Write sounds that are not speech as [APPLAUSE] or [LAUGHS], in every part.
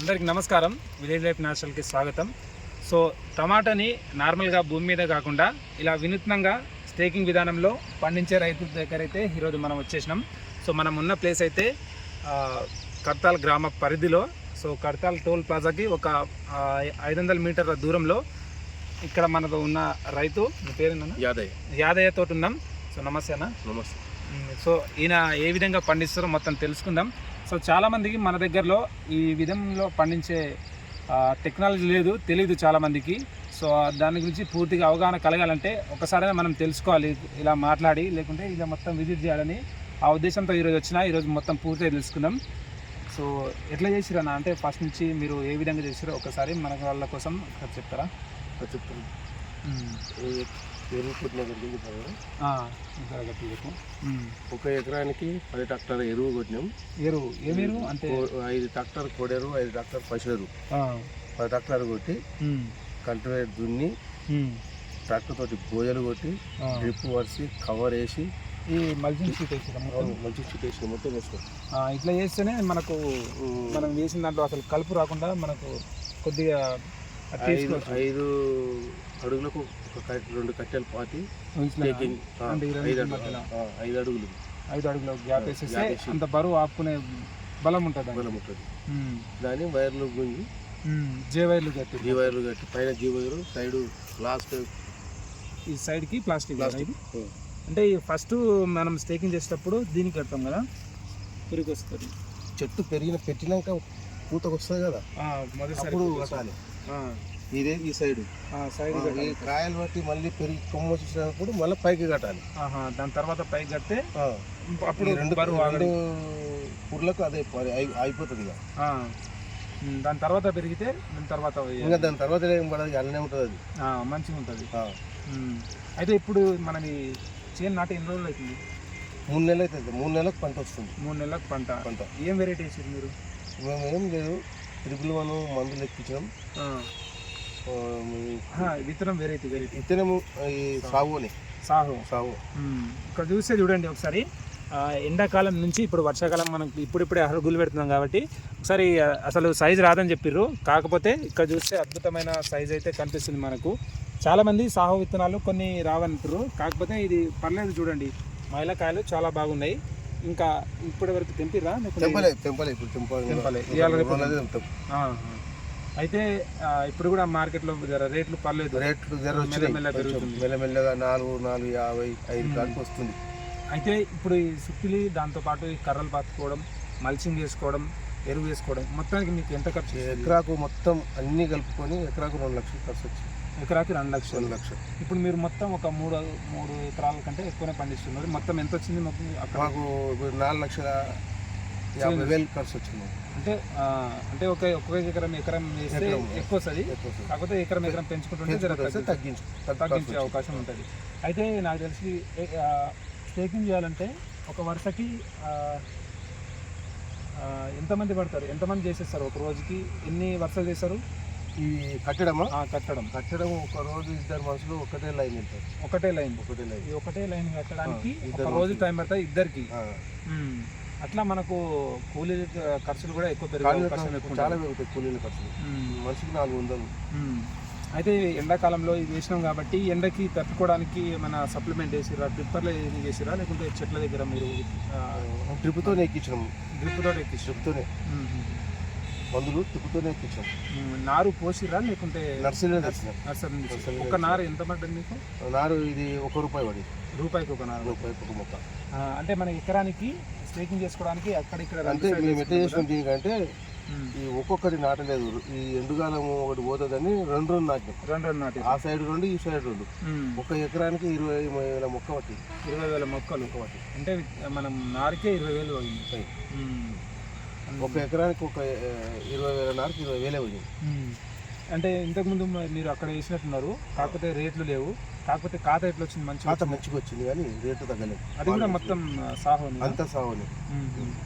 అందరికీ నమస్కారం. Village life న్యాచురల్కి స్వాగతం. సో టమాటాని నార్మల్గా భూమి మీద కాకుండా ఇలా వినూత్నంగా స్టేకింగ్ విధానంలో పండించే రైతుల దగ్గర అయితే ఈరోజు మనం వచ్చేసినాం. సో మనం ఉన్న ప్లేస్ అయితే కర్తాల్ గ్రామ పరిధిలో. సో కర్తాల్ టోల్ ప్లాజాకి ఒక ఐదు వందల మీటర్ల దూరంలో ఇక్కడ మనతో ఉన్న రైతు మీ పేరేనా యాదయ్య. యాదయ్య తోటి ఉన్నాం. సో నమస్తే అన్న. నమస్తే. సో ఈయన ఏ విధంగా పండిస్తారో మొత్తం తెలుసుకుందాం. సో చాలామందికి మన దగ్గరలో ఈ విధంలో పండించే టెక్నాలజీ లేదు తెలియదు చాలామందికి సో దాని గురించి పూర్తిగా అవగాహన కలగాలంటే ఒకసారి మనం తెలుసుకోవాలి ఇలా మాట్లాడి లేకుంటే ఇలా మొత్తం విజిట్ చేయాలని ఆ ఉద్దేశంతో ఈరోజు వచ్చిన ఈరోజు మొత్తం పూర్తిగా తెలుసుకుందాం. సో ఎట్లా చేసిరన్నా అంటే ఫస్ట్ నుంచి మీరు ఏ విధంగా చేసిరో ఒకసారి మన వాళ్ళ కోసం చెప్తారా? చెప్తాను. ఎరువు పుట్టిన జరిగింది. ఒక ఎకరానికి పది ట్రాక్టర్ ఎరువు కొట్టినాం ఎరువు ఏమేరు అంటే ఐదు ట్రాక్టర్ కోడెరు ఐదు ట్రాక్టర్ ఆ, పది ట్రాక్టర్ కొట్టి. కల్టివేట్ దున్ని. ట్రాక్టర్ తోటి బోజలు కొట్టి. డ్రిప్ వరిసి కవర్ వేసి ఈ మల్చింగ్ షీట్ వేసారా మొత్తం? మంచి చుట్టేసి మొత్తం వేసుకో ఆ, ఇట్లా చేస్తేనే మనకు మనం వేసిన దాంట్లో అసలు కలుపు రాకుండా మనకు కొద్దిగా ఐదు అడుగులకు ఒక రెండు కట్టెలు పాతి ఐదు అడుగులు. ఐదు అడుగులు. గ్యాప్ వేసేస్తే. అంత బరువు ఆపుకునే బలం ఉంటుంది బలం ఉంటుంది. దాన్ని వైర్లు గుంజి. జే వైర్లు కట్టి. జీ వైర్లు కట్టి పైన జీ వైరు సైడ్ లాస్ట్ ఈ సైడ్కి ప్లాస్టిక్ ప్లాస్టిక్. అంటే ఫస్ట్ మనం స్టేకింగ్ చేసేటప్పుడు దీనికి కడతాం కదా? పురికి వస్తుంది చెట్టు పెరిగిన పెట్టినాక పూతకు వస్తుంది కదా అప్పుడు పురుగు. కట్టాలి. ఇదే ఈ సైడ్. సైడ్. కాయలు బట్టి మళ్ళీ పెరిగి కొమ్మ వచ్చినప్పుడు మళ్ళీ పైకి కట్టాలి. దాని తర్వాత పైకి కడితే అప్పుడు రెండు రెండు. పుర్లకు అదే అయిపోతుంది ఇక. దాని తర్వాత పెరిగితే దాని తర్వాత. ఇంకా దాని తర్వాత ఏం పడదు అల్లనే ఉంటుంది అది. ఆ, మంచిగా ఉంటుంది. అయితే ఇప్పుడు మనది చేను నాటి ఎన్ని రోజులు అవుతుంది? మూడు నెలలు అవుతుంది మూడు నెలలకు పంట వస్తుంది. మూడు నెలలకు పంట. పంట. ఏం వెరైటీ వేసారు మీరు? మేము ఏం లేదు ట్రిపుల్ వన్ మందులు ఎక్కించాం ఆ. ఆ, ఈ- ఆ, విత్తనం వెరైటీ వెరైటీ ఈ సాగుని. సాహు సాగు. ఉమ్. ఇక్కడ చూస్తే చూడండి ఒకసారి. ఎండాకాలం నుంచి ఇప్పుడు వర్షాకాలం మనం ఇప్పుడిప్పుడే అరుగులు పెడుతున్నాం కాబట్టి ఒకసారి అసలు సైజ్ రాదని చెప్పిర్రు. కాకపోతే ఇక్కడ చూస్తే అద్భుతమైన సైజ్ అయితే కనిపిస్తుంది మనకు. చాలామంది సాహు విత్తనాలు కొన్ని రావంటారు కాకపోతే ఇది పర్లేదు చూడండి. మైలకాయలు చాలా బాగున్నాయి. ఇంకా ఇప్పటి వరకు తెంపిరా తెంపలే తెంపలే ఇప్పుడు తెంపాలి. అయితే ఇప్పుడు కూడా మార్కెట్లో జర రేట్లు పర్లేదు రేట్లు జర. మెల్లమెల్లగా నాలుగు నాలుగు యాభై ఐదు. కాడికి వస్తుంది అయితే ఇప్పుడు ఈ సుత్తిలి దాంతోపాటు ఈ కర్రలు పాతుకోవడం మల్చింగ్ వేసుకోవడం ఎరువు వేసుకోవడం మొత్తానికి మీకు ఎంత ఖర్చు? ఎకరాకు మొత్తం అన్ని కలుపుకొని ఎకరాకు రెండు లక్షలు ఖర్చు వచ్చింది ఎకరాకి రెండు లక్షలు. రెండు లక్షలు. ఇప్పుడు మీరు మొత్తం ఒక మూడు మూడు ఎకరాల కంటే ఎక్కువనే పండిస్తున్నారు. మొత్తం ఎంత వచ్చింది మొత్తం అక్కడ? మాకు నాలుగు లక్షల యాభై వేలు ఖర్చు వచ్చింది మాకు. అంటే అంటే ఒక ఒక్కొక్క ఎకరం ఎకరం వేస్తే. ఎక్కువ వస్తుంది. కాకపోతే ఎకరం ఎకరం పెంచుకుంటుంటే తగ్గించు తగ్గు తగ్గించే అవకాశం ఉంటుంది. అయితే నాకు తెలిసి స్టేకింగ్ చేయాలంటే ఒక వరుసకి ఎంతమంది పడతారు? ఎంతమంది చేసేస్తారు? ఒక రోజుకి ఎన్ని వరుసలు చేస్తారు? ఈ కట్టడమా? కట్టడం. కట్టడం ఒక రోజు ఇద్దరు మనుషులు ఒకటే లైన్ వెళ్తారు ఒకటే లైన్. ఒకటే లైన్. ఈ ఒకటే లైన్ కట్టడానికి ఒక ఇద్దరు రోజు. టైం పడుతుంది ఇద్దరికి. అట్లా మనకు కూలీ ఖర్చులు కూడా ఎక్కువ పెరిగే ఖాళీ అవకాశం ఎక్కువ చాలా. పెరుగుతాయి కూలీల ఖర్చులు. మనిషికి నాలుగు వందలు. అయితే ఎండాకాలంలో ఇది వేసినాం కాబట్టి ఎండకి తట్టుకోవడానికి మన సప్లిమెంట్ వేసిరా డ్రిప్పర్లు ఏది వేసిరా లేకుంటే చెట్ల దగ్గర మీరు ట్రిప్తోనే ఎక్కించినాం. డ్రిప్ తోటి ఎక్కించారు ట్రిప్తోనే మందులు ట్రిప్తోనే ఎక్కించాం నారు పోసిరా లేకుంటే నర్సరీ నర్సరీ ఒక నారు ఎంత పడ్డది మీకు? నారు ఇది ఒక రూపాయి పడింది. రూపాయికి ఒక నారు. రూపాయి ఒక మొక్క. అంటే మన ఎకరానికి స్టేకింగ్ చేసుకోవడానికి అక్కడ ఇక్కడ అంటే మేము ఎట్లా వేసుకుంటాం చేసినాం దీనికంటే. ఈ ఒక్కొక్కటి నాటలేదు. ఈ ఎండుగాలం ఒకటి పోతుందని రెండు రెండు నాటినాం. రెండు రెండు నాటి ఆ సైడ్ రెండు ఈ సైడ్ రెండు. ఒక ఎకరానికి ఇరవై వేల మొక్క పట్టి ఇరవై వేల మొక్కలు. పట్టి అంటే మనం నారికే ఇరవై వేలు. ఒక ఎకరానికి ఒక ఆ, ఇరవై వేల నారుకి ఇరవై వేలే పోయింది ఉమ్. అంటే ఇంతకుముందు మీరు అక్కడ వేసినట్టున్నారు కాకపోతే రేట్లు లేవు కాకపోతే ఖాతా ఎట్లా వచ్చింది? మంచిగా ఖాతా మంచిగా వచ్చింది కానీ రేటు తగ్గలేదు. అది కూడా మొత్తం సాహోని అంతా సాగుని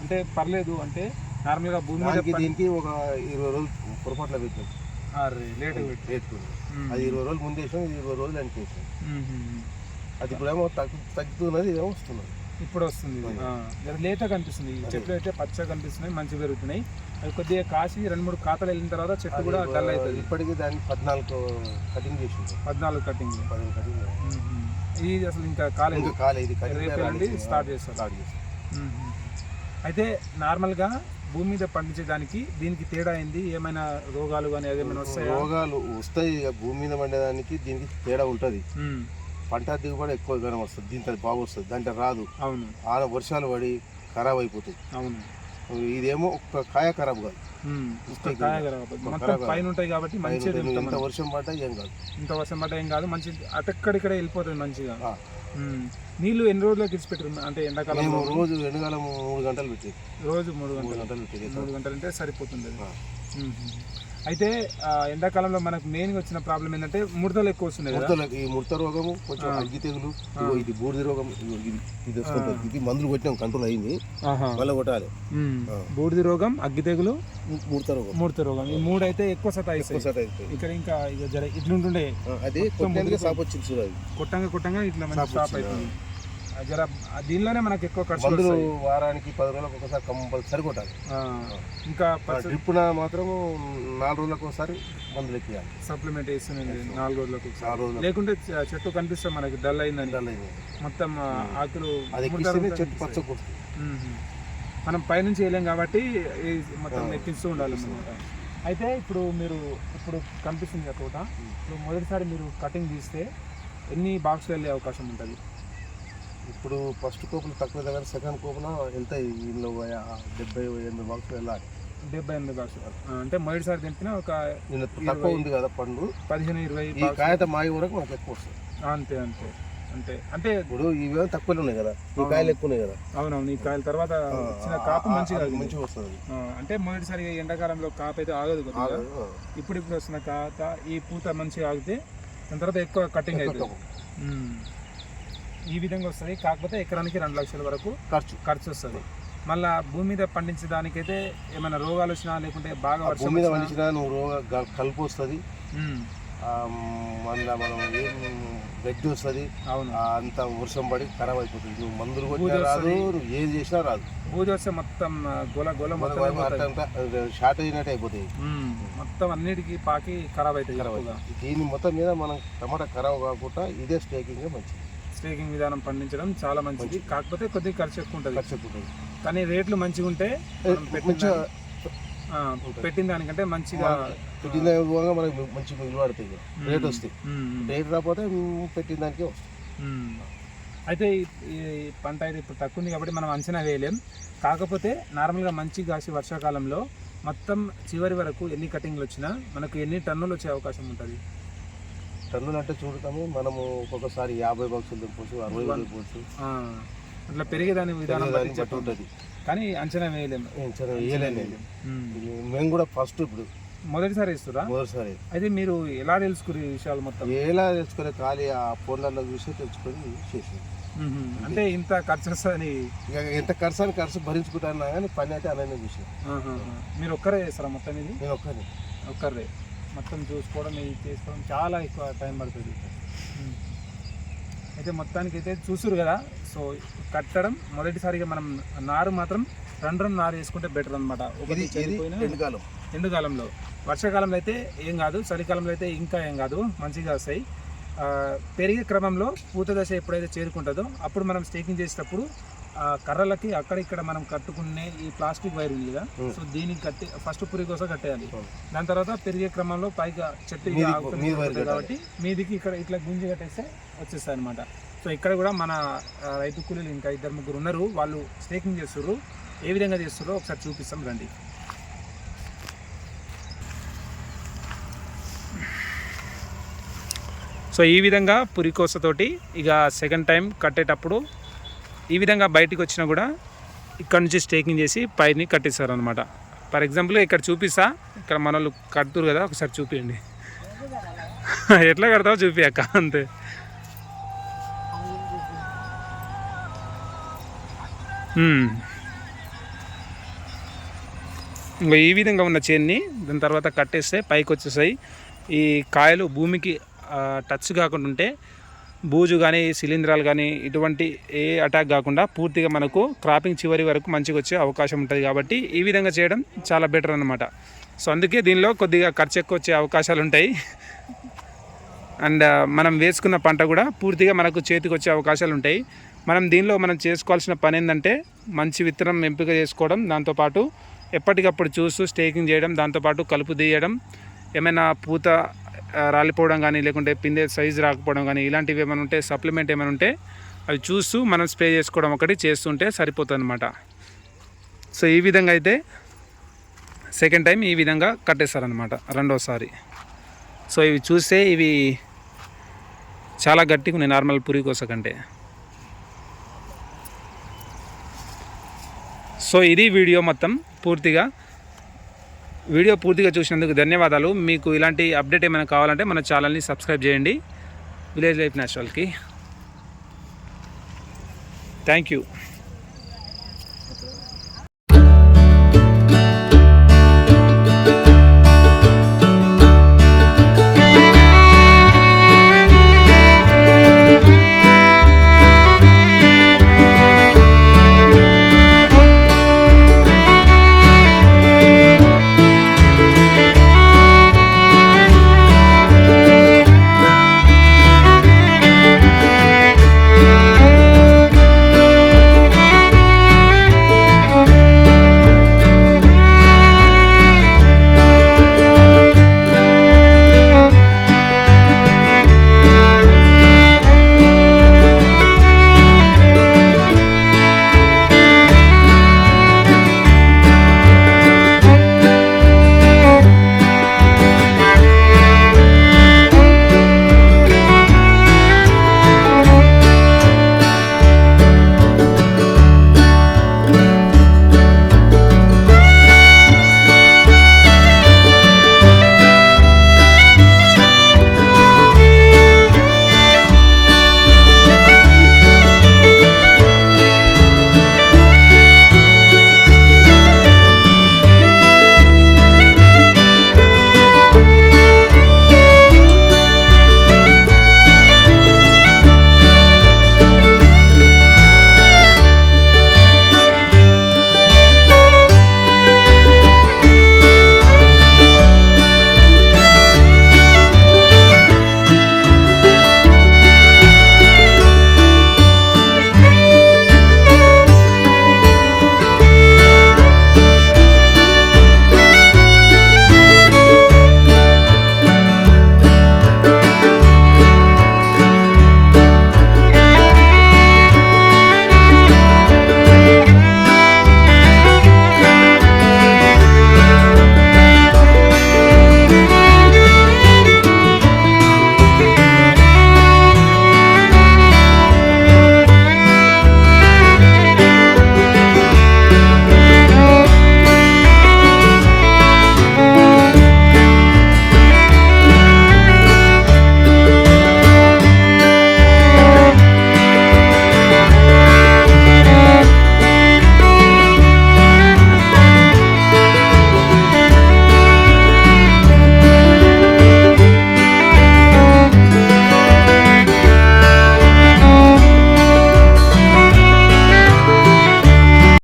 అంటే పర్లేదు అంటే నార్మల్గా భూమి మీద దానికి ఒక ఇరవై రోజులు పొరపాట్ల పెట్టాం లేట్ రేటు అది ఇరవై రోజులు ముందు వేసాం ఇరవై రోజులు ఉమ్. అది ఇప్పుడేమో తగ్గు తగ్గుతున్నది ఇదేమో వస్తున్నది. ఇప్పుడు వస్తుంది లేత కనిపిస్తుంది. చెట్లు అయితే పచ్చగా కనిపిస్తున్నాయి మంచి పెరుగుతున్నాయి. అవి కొద్దిగా కాసి రెండు మూడు ఖాతాలు వెళ్ళిన తర్వాత చెట్టు కూడా డల్ అవుతుంది. ఇప్పటికీ దాన్ని పద్నాలుగు కటింగ్ చేసింది. పద్నాలుగు కటింగ్. పదిహేను కటింగ్. ఇది అసలు ఇంకా కాలేదు. ఇంకా కాలే ఇది కటింగ్ రేపు స్టార్ట్ చేస్తారు. స్టార్ట్ చేస్తాం మ్మ్. అయితే నార్మల్గా భూమి మీద పండించేదానికి దీనికి తేడా అయింది ఏమైనా రోగాలు కానీ ఏమైనా వస్తాయా? రోగాలు వస్తాయి. భూమి మీద పండేదానికి దీనికి తేడా ఉంటుంది. పంట దిగుబడి ఎక్కువ గనం వస్తుంది. దీంట్లో బాగా వస్తుంది. దాంట్లో రాదు. అవును. ఆన వర్షాలు పడి ఖరాబ్ అయిపోతుంది అవును. ఇదేమో ఒక్క కాయ ఖరాబ్ కాదు. పైన ఉంటాయి కాబట్టి మనం. వర్షం పడ్డా ఏం కాదు. ఇంత వర్షం పడ్డ ఏం కాదు. మంచి అటక్కడిక్కడ వెళ్ళిపోతుంది మంచిగా. నీళ్ళు ఎన్ని రోజులు పెట్టారు అంటే ఎండాకాలం రోజు? ఎండుకాలం మూడు గంటలు పెట్టేది. రోజు మూడు గంటలు. గంటలు పెట్టేది. మూడు గంటలు అంటే సరిపోతుంది. అయితే ఎండాకాలంలో మనకు మెయిన్గా వచ్చిన ప్రాబ్లం ఏంటంటే ముడతలు ఎక్కువ వస్తున్నాయి ఈ ముడత రోగము కొంచెం అగ్గి తెగులు ఇది బూడిద రోగం ఇది మందులు కొట్టినాం కంట్రోల్ అయింది. మళ్ళీ కొట్టాలి. బూడిద రోగం అగ్గి తెగులు ముడత రోగం. ముడత రోగం. ఈ మూడు అయితే ఎక్కువ అయిపోయింది. ఇక్కడ ఇంకా ఇక జర ఇట్లుంటుండే. అది సాపు వచ్చింది అది. కొట్టంగా కొట్టంగా ఇట్లా మంచి అవుతుంది జర దీనిలోనే మనకి ఎక్కువ ఖర్చు మందులు వారానికి పది రోజులకు ఒకసారి కంపల్సరీ కొట్టాలి. ఇంకా డ్రిప్పున మాత్రం నాలుగు రోజులకు ఒకసారి మందులు ఎక్కియాలి. సప్లిమెంట్ వేస్తుంది నాలుగు రోజులకు ఒకసారి. లేకుంటే చెట్టు కనిపిస్తే మనకి డల్ అయిందని. డల్ అయింది. మొత్తం ఆకులు అది చెట్టు పచ్చ. మనం పైనుంచి వేయలేం కాబట్టి మొత్తం ఎక్కిస్తూ ఉండాలి అన్నమాట. అయితే ఇప్పుడు మీరు ఇప్పుడు కనిపిస్తుంది కదా తోట. ఇప్పుడు మొదటిసారి మీరు కటింగ్ తీస్తే ఎన్ని బాక్స్ వెళ్ళే అవకాశం ఉంటుంది? ఇప్పుడు ఫస్ట్ కోపులు తక్కువ దగ్గర సెకండ్ కోపున వెళ్తాయి ఇందులో డెబ్బై ఎనభై బాక్స్ వెళ్ళాలి డెబ్బై ఎనిమిది బాక్స్ అంటే మొదటిసారి తెంపిన ఒక తక్కువ ఉంది కదా పండు. పదిహేను ఇరవై ఈ కాయత మాయ వరకు మనకు ఎక్కువ వస్తుంది. అంతే అంతే అంతే. అంటే ఇప్పుడు ఇవేమో తక్కువలో ఉన్నాయి కదా ఈ కాయలు ఎక్కువ ఉన్నాయి కదా. అవునవును ఈ కాయల తర్వాత వచ్చిన కాపు మంచిగా. మంచిగా వస్తుంది. అంటే మొదటిసారి ఎండాకాలంలో కాపు అయితే ఆగదు ఆగదు. ఇప్పుడు ఇప్పుడు వస్తున్న కాత ఈ పూత మంచిగా ఆగితే దాని తర్వాత ఎక్కువ కటింగ్ అవుతుంది. ఈ విధంగా వస్తుంది. కాకపోతే ఎకరానికి రెండు లక్షల వరకు ఖర్చు. ఖర్చు వస్తుంది. మళ్ళా భూమి మీద పండించడానికైతే ఏమైనా రోగాలు వచ్చినా లేకుంటే బాగా భూమి మీద పండించినా నువ్వు రోగ కలుపు వస్తుంది. మళ్ళీ మనం ఏం గడ్డి వస్తుంది. అవును. అంత వర్షం పడి ఖరాబ్ అయిపోతుంది. నువ్వు మందులు కొట్టినా రాదు. నువ్వు ఏది చేసినా రాదు. బూజు వస్తే మొత్తం గోల గోల మొత్తం. షార్ట్ అయినట్టు అయిపోతాయి. మొత్తం అన్నిటికీ పాకి ఖరాబ్ అవుతాయి ఖరాబ్. దీని మొత్తం మీద మనం టమాటా ఖరాబ్ కాకుండా ఇదే స్టేకింగ్ మంచిది. స్టేకింగ్ విధానం పండించడం చాలా మంచిది. కాకపోతే కొద్దిగా ఖర్చు ఎక్కువ ఉంటుంది. ఖర్చు ఎక్కువ ఉంటుంది. కానీ రేట్లు మంచిగా ఉంటే మనం పెట్టిన మంచిగా ఆ, పెట్టిన దానికంటే మంచిగా పెట్టిన విధంగా మనకి మంచి ఇక. రేట్ వస్తాయి. రేట్ రాకపోతే పెట్టిన దానికే. అయితే ఈ- ఈ పంట అయితే ఇప్పుడు తక్కువ ఉంది కాబట్టి మనం అంచనా వేయలేం. కాకపోతే నార్మల్గా మంచి కాసి వర్షాకాలంలో మొత్తం చివరి వరకు ఎన్ని కటింగ్లు వచ్చినా మనకు ఎన్ని టన్నులు వచ్చే అవకాశం ఉంటుంది. టన్నులు అంటే చూడతాము. మనము ఒక్కొక్కసారి యాభై బాక్సులు తెప్పొచ్చు అరవై తెప్పొచ్చు ఆ, అట్లా పెరిగేదాని విధానం బట్టి. ఉంటుంది. కానీ అంచనా వేయలేము. వేయలేను మ్మ్. మేము కూడా ఫస్ట్ ఇప్పుడు. మొదటిసారి ఇస్తురా మొదటిసారి. అయితే మీరు ఎలా తెలుసుకునే విషయాలు మొత్తం? ఎలా తెచ్చుకునే ఖాళీ ఆ ఫోన్లలో చూసి తెచ్చుకొని చేసి మ్మ్. అంటే ఇంత ఖర్చు ఇక ఎంత ఖర్చు అని ఖర్చు భరించుకుంటాను కానీ పని అయితే అలానే ఆహాహా. మీరు ఒక్కరే చేస్తారా మొత్తం ఇది? నేను ఒక్కని ఒక్కరే మొత్తం చూసుకోవడం ఇది చేసుకోవడం చాలా ఎక్కువ టైం పడుతుంది. అయితే మొత్తానికి అయితే చూసురు కదా సో కట్టడం మొదటిసారిగా మనం నారు మాత్రం రెండు రెండు నారు వేసుకుంటే బెటర్ అనమాట ఎండుకాలం. ఎండాకాలంలో. వర్షాకాలంలో అయితే ఏం కాదు చలికాలంలో అయితే ఇంకా ఏం కాదు మంచిగా వస్తాయి. పెరిగే క్రమంలో పూత దశ ఎప్పుడైతే చేరుకుంటుందో అప్పుడు మనం స్టేకింగ్ చేసేటప్పుడు ఆ కర్రలకి అక్కడ ఇక్కడ మనం కట్టుకునే ఈ ప్లాస్టిక్ వైర్ ఉంది కదా. సో దీనికి కట్టి ఫస్ట్ పురి కోసం కట్టేయాలి. దాని తర్వాత పెరిగే క్రమంలో పైగా చెట్టు కాబట్టి మీదికి ఇక్కడ ఇట్లా గుంజి కట్టేస్తే వచ్చేస్తాయి అనమాట సో ఇక్కడ కూడా మన రైతు కూలీలు ఇంకా ఇద్దరు ముగ్గురు ఉన్నారు. వాళ్ళు స్టేకింగ్ చేస్తున్నారు ఏ విధంగా చేస్తున్నారో ఒకసారి చూపిస్తాం రండి. సో ఈ విధంగా పురికోసతోటి ఇక సెకండ్ టైం కట్టేటప్పుడు ఈ విధంగా బయటికి వచ్చినా కూడా ఇక్కడ నుంచి స్టేకింగ్ చేసి పైని కట్టిస్తారు అనమాట ఫర్ ఎగ్జాంపుల్ ఇక్కడ చూపిస్తా. ఇక్కడ మన వాళ్ళు కడుతురు కదా ఒకసారి చూపియండి. [LAUGHS] ఎట్లా కడతావో చూపి అక్క అంతే. ఇంకా ఈ విధంగా ఉన్న చేన్ని దాని తర్వాత కట్టేస్తే పైకి వచ్చేసాయి. ఈ కాయలు భూమికి టచ్ కాకుండా ఉంటే బూజు కానీ శిలీంధ్రాలు కానీ ఇటువంటి ఏ అటాక్ కాకుండా పూర్తిగా మనకు క్రాపింగ్ చివరి వరకు మంచిగా వచ్చే అవకాశం ఉంటుంది కాబట్టి ఈ విధంగా చేయడం చాలా బెటర్ అనమాట సో అందుకే దీనిలో కొద్దిగా ఖర్చు ఎక్కువ వచ్చే అవకాశాలు ఉంటాయి. అండ్ uh, మనం వేసుకున్న పంట కూడా పూర్తిగా మనకు చేతికి వచ్చే అవకాశాలు ఉంటాయి. మనం దీనిలో మనం చేసుకోవాల్సిన పని ఏంటంటే మంచి విత్తనం ఎంపిక చేసుకోవడం దాంతోపాటు ఎప్పటికప్పుడు చూస్తూ స్టేకింగ్ చేయడం దాంతోపాటు కలుపు తీయడం ఏమైనా పూత రాలిపోవడం కానీ లేకుంటే పిందె సైజు రాకపోవడం కానీ ఇలాంటివి ఏమైనా ఉంటే సప్లిమెంట్ ఏమైనా ఉంటే అవి చూస్తూ మనం స్ప్రే చేసుకోవడం ఒకటి చేస్తుంటే సరిపోతుంది అనమాట సో ఈ విధంగా అయితే సెకండ్ టైం ఈ విధంగా కట్టేస్తారనమాట రెండోసారి. సో ఇవి చూస్తే ఇవి చాలా గట్టిగా ఉన్నాయి నార్మల్ పురికోస కంటే. సో ఇది వీడియో మొత్తం పూర్తిగా వీడియో పూర్తిగా చూసినందుకు ధన్యవాదాలు. మీకు ఇలాంటి అప్డేట్ ఏమైనా కావాలంటే మన ఛానల్ని సబ్స్క్రైబ్ చేయండి. Village life నేచురల్కి. Thank you.